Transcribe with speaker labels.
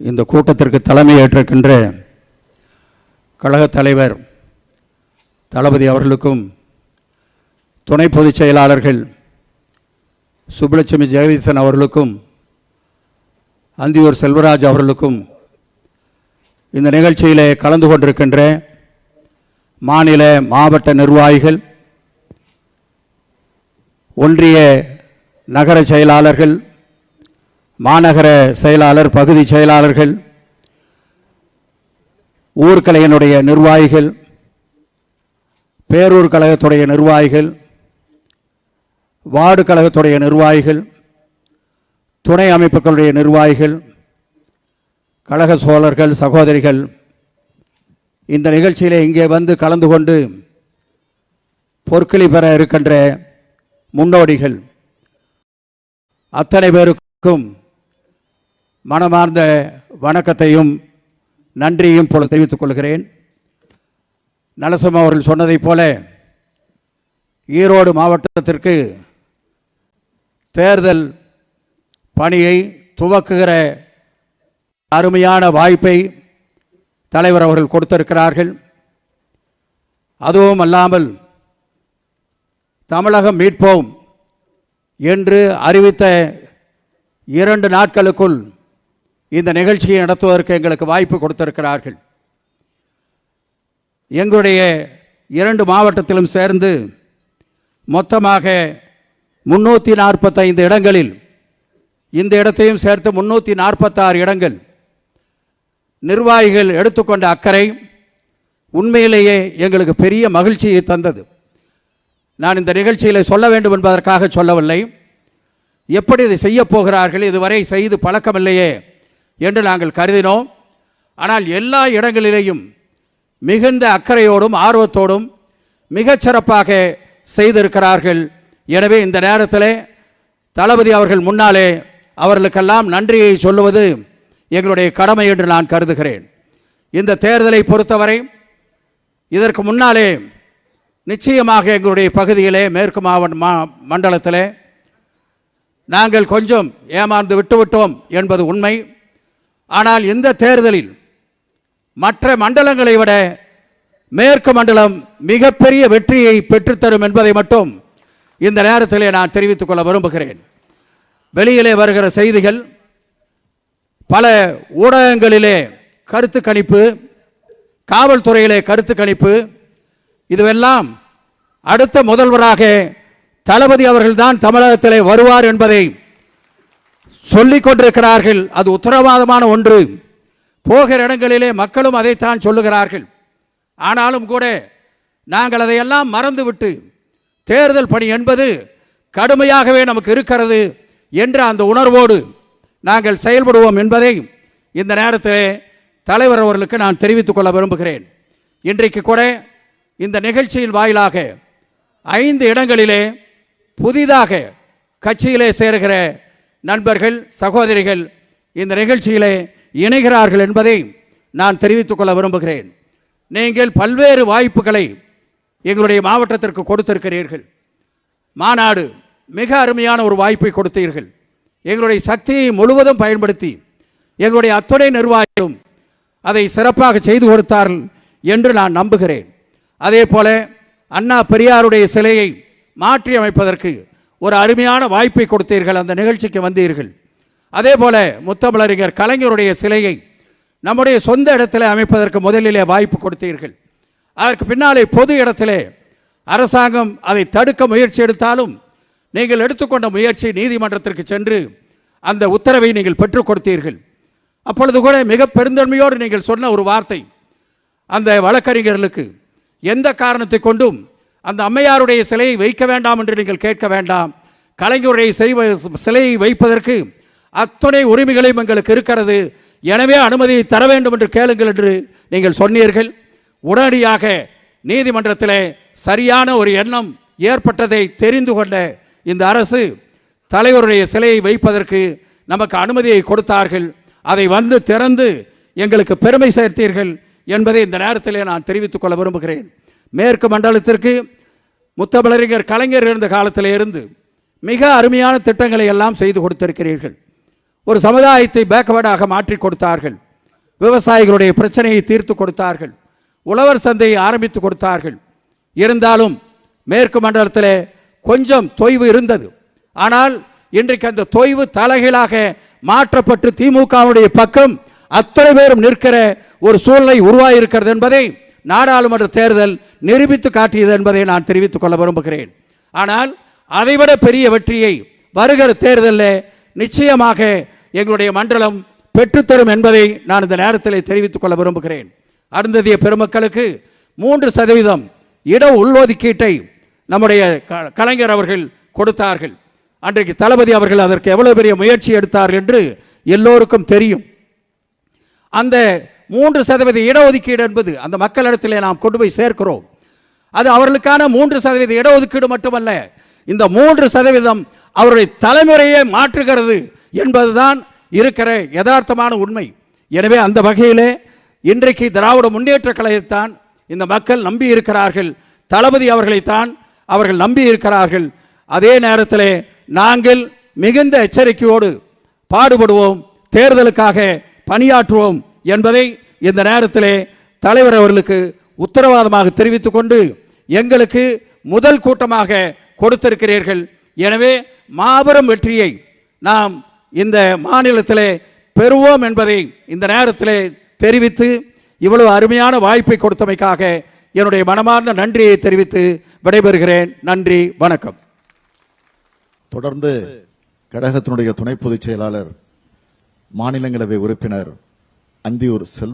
Speaker 1: இந்த கூட்டத்திற்கு தலைமை ஏற்றிருக்கின்ற கழகத் தலைவர் தளபதி அவர்களுக்கும் துணை பொதுச் செயலாளர்கள் சுப்புலட்சுமி ஜெகதீசன் அவர்களுக்கும் அந்தியூர் செல்வராஜ் அவர்களுக்கும் இந்த நிகழ்ச்சியிலே கலந்து கொண்டிருக்கின்ற மாநில மாவட்ட நிர்வாகிகள் ஒன்றிய நகர செயலாளர்கள் மாநகர செயலாளர் பகுதி செயலாளர்கள் ஊர்கலையினுடைய நிர்வாகிகள் பேரூர் கழகத்துடைய நிர்வாகிகள் வார்டு கழகத்துடைய நிர்வாகிகள் துணை அமைப்புகளுடைய நிர்வாகிகள் கழக சோழர்கள் சகோதரிகள் இந்த நிகழ்ச்சியில் இங்கே வந்து கலந்து கொண்டு பொற்களி பெற இருக்கின்ற முன்னோடிகள் அத்தனை பேருக்கும் மனமார்ந்த வணக்கத்தையும் நன்றியும் போல தெரிவித்துக் கொள்கிறேன். நலசம் அவர்கள் சொன்னதைப் போல ஈரோடு மாவட்டத்திற்கு தேர்தல் பணியை துவக்குகிற அருமையான வாய்ப்பை தலைவர் அவர்கள் கொடுத்திருக்கிறார்கள். அதுவும் அல்லாமல் தமிழகம் மீட்போம் என்று அறிவித்த இரண்டு நாட்களுக்குள் இந்த நிகழ்ச்சியை நடத்துவதற்கு எங்களுக்கு வாய்ப்பு கொடுத்திருக்கிறார்கள். எங்களுடைய இரண்டு மாவட்டத்திலும் சேர்ந்து மொத்தமாக முன்னூற்றி நாற்பத்தைந்து இடங்களில் இந்த இடத்தையும் சேர்த்து முன்னூற்றி நாற்பத்தாறு இடங்கள் நிர்வாகிகள் எடுத்துக்கொண்ட அக்கறை உண்மையிலேயே எங்களுக்கு பெரிய மகிழ்ச்சியை தந்தது. நான் இந்த நிகழ்ச்சியில் சொல்ல வேண்டும் என்பதற்காக சொல்லவில்லை. எப்படி இதை செய்யப் போகிறார்கள்? இதுவரை செய்து பழக்கமில்லையே. என்று நாங்கள் கருதினோம். ஆனால் எல்லா இடங்களிலேயும் மிகுந்த அக்கறையோடும் ஆர்வத்தோடும் மிகச்சிறப்பாக செய்திருக்கிறார்கள். எனவே இந்த நேரத்தில் தளபதி அவர்கள் முன்னாலே அவர்களுக்கெல்லாம் நன்றியை சொல்லுவது எங்களுடைய கடமை என்று நான் கருதுகிறேன். இந்த தேர்தலை பொறுத்தவரை இதற்கு முன்னாலே நிச்சயமாக எங்களுடைய பகுதியிலே மேற்கு மாவட்ட மா மண்டலத்திலே நாங்கள் கொஞ்சம் ஏமாந்து விட்டுவிட்டோம் என்பது உண்மை. ஆனால் இந்த தேர்தலில் மற்ற மண்டலங்களை விட மேற்கு மண்டலம் மிகப்பெரிய வெற்றியை பெற்றுத்தரும் என்பதை மட்டும் இந்த நேரத்திலே நான் தெரிவித்துக் கொள்ள விரும்புகிறேன். வெளியிலே வருகிற செய்திகள் பல ஊடகங்களிலே கருத்து கணிப்பு காவல்துறையிலே கருத்து கணிப்பு இதுவெல்லாம் அடுத்த முதல்வராக தளபதி அவர்கள்தான் தமிழகத்திலே வருவார் என்பதை சொல்லிக் கொண்டிருக்கிறார்கள் அது உத்தரவாதமான ஒன்று. போகிற இடங்களிலே மக்களும் அதைத்தான் சொல்லுகிறார்கள். ஆனாலும் கூட நாங்கள் அதையெல்லாம் மறந்துவிட்டு தேர்தல் பணி என்பது கடுமையாகவே நமக்கு இருக்கிறது என்ற அந்த உணர்வோடு நாங்கள் செயல்படுவோம் என்பதை இந்த நேரத்தில் தலைவர் அவர்களுக்கு நான் தெரிவித்துக் கொள்ள விரும்புகிறேன். இன்றைக்கு கூட இந்த நிகழ்ச்சியின் வாயிலாக ஐந்து இடங்களிலே புதிதாக கட்சியிலே சேர்கிற நண்பர்கள் சகோதரிகள் இந்த நிகழ்ச்சியிலே இணைகிறார்கள் என்பதை நான் தெரிவித்துக் கொள்ள விரும்புகிறேன். நீங்கள் பல்வேறு வாய்ப்புகளை எங்களுடைய மாவட்டத்திற்கு கொடுத்திருக்கிறீர்கள். மாநாடு மிக அருமையான ஒரு வாய்ப்பை கொடுத்தீர்கள். எங்களுடைய சக்தியை முழுவதும் பயன்படுத்தி எங்களுடைய அத்துணை நிர்வாகிகளும் அதை சிறப்பாக செய்து கொடுத்தார்கள் என்று நான் நம்புகிறேன். அதே போல அண்ணா பெரியாருடைய சிலையை மாற்றி அமைப்பதற்கு ஒரு அருமையான வாய்ப்பை கொடுத்தீர்கள் அந்த நிகழ்ச்சிக்கு வந்தீர்கள். அதே போல முத்தமிழறிஞர் கலைஞருடைய சிலையை நம்முடைய சொந்த இடத்துல அமைப்பதற்கு முதலிலே வாய்ப்பு கொடுத்தீர்கள். அதற்கு பின்னாலே பொது இடத்திலே அரசாங்கம் அதை தடுக்க முயற்சி எடுத்தாலும் நீங்கள் எடுத்துக்கொண்ட முயற்சி நீதிமன்றத்திற்கு சென்று அந்த உத்தரவை நீங்கள் பெற்றுக் கொடுத்தீர்கள். அப்பொழுது கூட மிக பெருந்தன்மையோடு நீங்கள் சொன்ன ஒரு வார்த்தை அந்த வழக்கறிஞர்களுக்கு எந்த காரணத்தை கொண்டும் அந்த அம்மையாருடைய சிலையை வைக்க வேண்டாம் என்று நீங்கள் கேட்க வேண்டாம். கலைஞருடைய செய்வ சிலையை வைப்பதற்கு அத்துணை உரிமைகளையும் எங்களுக்கு இருக்கிறது. எனவே அனுமதியை தர வேண்டும் என்று கேளுங்கள் என்று நீங்கள் சொன்னீர்கள். உடனடியாக நீதிமன்றத்தில் சரியான ஒரு எண்ணம் ஏற்பட்டதை தெரிந்து கொண்ட இந்த அரசு தலைவருடைய சிலையை வைப்பதற்கு நமக்கு அனுமதியை கொடுத்தார்கள். அதை வந்து திறந்து எங்களுக்கு பெருமை சேர்த்தீர்கள் என்பதை இந்த நேரத்தில் நான் தெரிவித்துக் கொள்ள விரும்புகிறேன். மேற்கு மண்டலத்திற்கு முத்தமிழறிஞர் கலைஞர் இருந்த காலத்தில் இருந்து மிக அருமையான திட்டங்களை எல்லாம் செய்து கொடுத்திருக்கிறீர்கள். ஒரு சமுதாயத்தை பேக்வேர்டாக மாற்றி கொடுத்தார்கள். விவசாயிகளுடைய பிரச்சனையை தீர்த்து கொடுத்தார்கள். உழவர் சந்தையை ஆரம்பித்து கொடுத்தார்கள். இருந்தாலும் மேற்கு மண்டலத்தில் கொஞ்சம் தொய்வு இருந்தது. ஆனால் இன்றைக்கு அந்த தொய்வு தலைகீழாக மாற்றப்பட்டு திமுகவுடைய பக்கம் அத்தனை பேரும் நிற்கிற ஒரு சூழ்நிலை உருவாகியிருக்கிறது என்பதை நாடாளுமன்ற தேர்தல் நிரூபித்து காட்டியது என்பதை நான் தெரிவித்துக் கொள்ள விரும்புகிறேன். ஆனால் அதைவிட பெரிய வெற்றியை வருகிற தேர்தலில் நிச்சயமாக எங்களுடைய மண்டலம் பெற்றுத்தரும் என்பதை நான் இந்த நேரத்தில் தெரிவித்துக் கொள்ள விரும்புகிறேன். அருந்ததிய பெருமக்களுக்கு மூன்று சதவீதம் இட உள்ஒதுக்கீட்டை நம்முடைய க- கலைஞர் அவர்கள் கொடுத்தார்கள். அன்றைக்கு தளபதி அவர்கள் அதற்கு எவ்வளவு பெரிய முயற்சி எடுத்தார்கள் என்று எல்லோருக்கும் தெரியும். அந்த மூன்று சதவீத இடஒதுக்கீடு என்பது அந்த மக்களிடத்திலே நாம் கொண்டு போய் சேர்க்கிறோம். அது அவர்களுக்கான மூன்று சதவீத இடஒதுக்கீடு மட்டுமல்ல இந்த மூன்று சதவீதம் அவருடைய தலைமுறையை மாற்றுகிறது என்பதுதான் இருக்கிற யதார்த்தமான உண்மை. எனவே அந்த வகையிலே இன்றைக்கு திராவிட முன்னேற்ற கழகத்தான் இந்த மக்கள் நம்பி இருக்கிறார்கள். தளபதி அவர்களைத்தான் அவர்கள் நம்பி இருக்கிறார்கள். அதே நேரத்தில் நாங்கள் மிகுந்த எச்சரிக்கையோடு பாடுபடுவோம் தேர்தலுக்காக பணியாற்றுவோம் என்பதை இந்த நேரத்திலே தலைவர் அவர்களுக்கு உத்தரவாதமாக தெரிவித்துக்கொண்டு எங்களுக்கு முதல் கூட்டமாக கொடுத்திருக்கிறீர்கள். எனவே மாபெரும் வெற்றியை நாம் இந்த மாநிலத்திலே பெறுவோம் என்பதை இந்த நேரத்திலே தெரிவித்து இவ்வளவு அருமையான வாய்ப்பை கொடுத்தமைக்காக என்னுடைய மனமார்ந்த நன்றியை தெரிவித்து விடைபெறுகிறேன். நன்றி வணக்கம்.
Speaker 2: தொடர்ந்து கழகத்தினுடைய துணை பொதுச் செயலாளர் மாநிலங்களவை உறுப்பினர் அந்தியூர் செல்வ